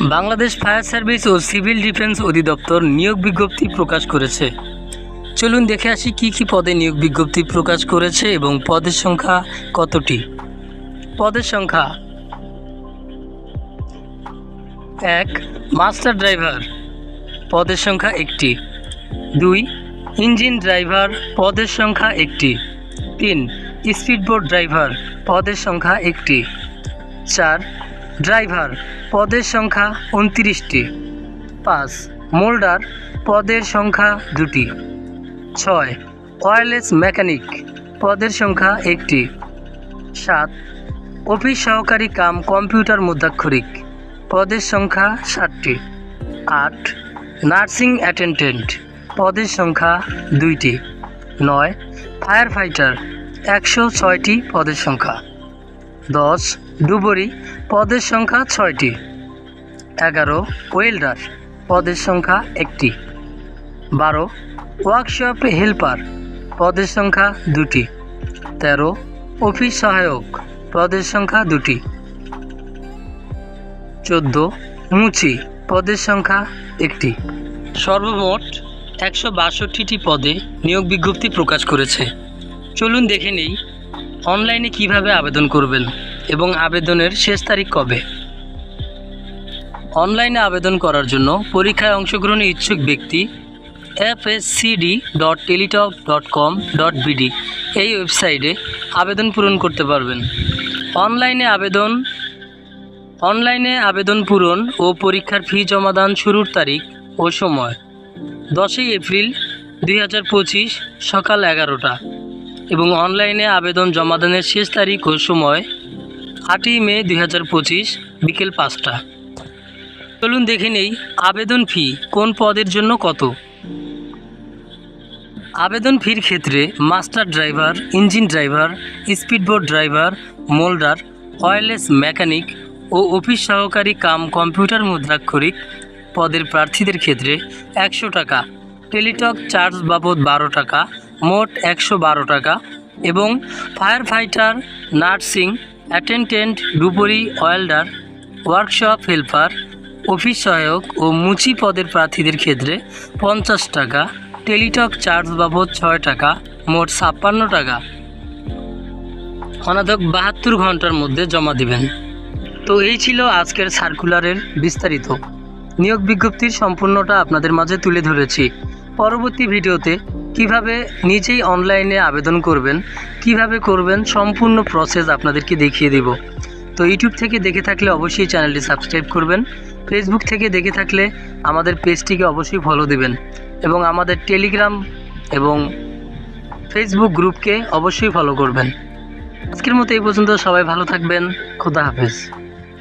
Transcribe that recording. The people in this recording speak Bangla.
বাংলাদেশ ফায়ার সার্ভিস ও সিভিল ডিফেন্স অধিদপ্তর নিয়োগ বিজ্ঞপ্তি প্রকাশ করেছে। চলুন দেখে আসি কী কী পদে নিয়োগ বিজ্ঞপ্তি প্রকাশ করেছে এবং পদের সংখ্যা কতটি? পদের সংখ্যা এক, মাস্টার ড্রাইভার, পদের সংখ্যা একটি। দুই, ইঞ্জিন ড্রাইভার, পদের সংখ্যা একটি। তিন, স্পিডবোট ড্রাইভার, পদের সংখ্যা একটি। চার ড্রাইভার, পদের সংখ্যা উনত্রিশটি। পাঁচ, মোল্ডার, পদের সংখ্যা দুটি। ছয়, ওয়ারলেস মেকানিক, পদের সংখ্যা একটি। সাত, অফিস সহকারী কাম কম্পিউটার মুদ্রাক্ষরিক, পদের সংখ্যা ষাটটি। আট, নার্সিং অ্যাটেন্ডেন্ট, পদের সংখ্যা দুইটি। নয় ফায়ার ফাইটার একশো ছয়টি পদের সংখ্যা। দশ, ডুবরি, পদের সংখ্যা ছয়টি। এগারো, ওয়েল্ডার, পদের সংখ্যা একটি। বারো, ওয়ার্কশপ হেল্পার, পদের সংখ্যা দুটি। তেরো, অফিস সহায়ক, পদের সংখ্যা দুটি। চোদ্দ, মুচি, পদের সংখ্যা একটি। সর্বমোট একশো বাষট্টিটি পদে নিয়োগ বিজ্ঞপ্তি প্রকাশ করেছে। চলুন দেখে নেই অনলাইনে কীভাবে আবেদন করবেন এবং আবেদনের শেষ তারিখ কবে? অনলাইনে আবেদন করার জন্য পরীক্ষায় অংশগ্রহণে ইচ্ছুক ব্যক্তি F S CD dot dot com dot এই ওয়েবসাইটে আবেদন পূরণ করতে পারবেন। অনলাইনে আবেদন অনলাইনে আবেদন পূরণ ও পরীক্ষার ফি জমাদান শুরুর তারিখ ও সময় দশই এপ্রিল দুই হাজার পঁচিশ সকাল এগারোটা। এবং অনলাইনে আবেদন জমাদানের শেষ তারিখ ও সময় আটই মে দুই হাজার পঁচিশ বিকেল পাঁচটা। চলুন দেখে নেই আবেদন ফি কোন পদের জন্য কত। আবেদন ফির ক্ষেত্রে master driver, engine driver, speedboat driver, moulder, wireless mechanic ও অফিস সহকারী কাম কম্পিউটার মুদ্রাক্ষরিক পদের প্রার্থীদের ক্ষেত্রে একশো টাকা, টেলিটক চার্জ বাবদ বারো টাকা মোট একশো বারো টাকা এবং ফায়ার ফাইটার নার্সিং অ্যাটেন্ডেন্ট ডুপরি ওয়েল্ডার ওয়ার্কশপ হেল্পার অফিস সহায়ক ও মুচি পদের প্রার্থীদের ক্ষেত্রে পঞ্চাশ টাকা টেলিটক চার্জ বাবদ ছয় টাকা, মোট ছাপ্পান্ন টাকা। অনাদক বাহাত্তর ঘণ্টার মধ্যে জমা দিবেন। তো এই ছিল আজকের সার্কুলারের বিস্তারিত। নিয়োগ বিজ্ঞপ্তির সম্পূর্ণটা আপনাদের মাঝে তুলে ধরেছি। পরবর্তী ভিডিওতে কীভাবে নিজেই অনলাইনে আবেদন করবেন, কীভাবে করবেন, সম্পূর্ণ প্রসেস আপনাদেরকে দেখিয়ে দেব। তো ইউটিউব থেকে দেখে থাকলে অবশ্যই চ্যানেলটি সাবস্ক্রাইব করবেন ফেসবুক থেকে দেখে থাকলে আমাদের পেজটিকে অবশ্যই ফলো দিবেন এবং আমাদের টেলিগ্রাম এবং ফেসবুক গ্রুপকে অবশ্যই ফলো করবেন। আজকের মতো এই পর্যন্ত, সবাই ভালো থাকবেন, খোদা হাফেজ।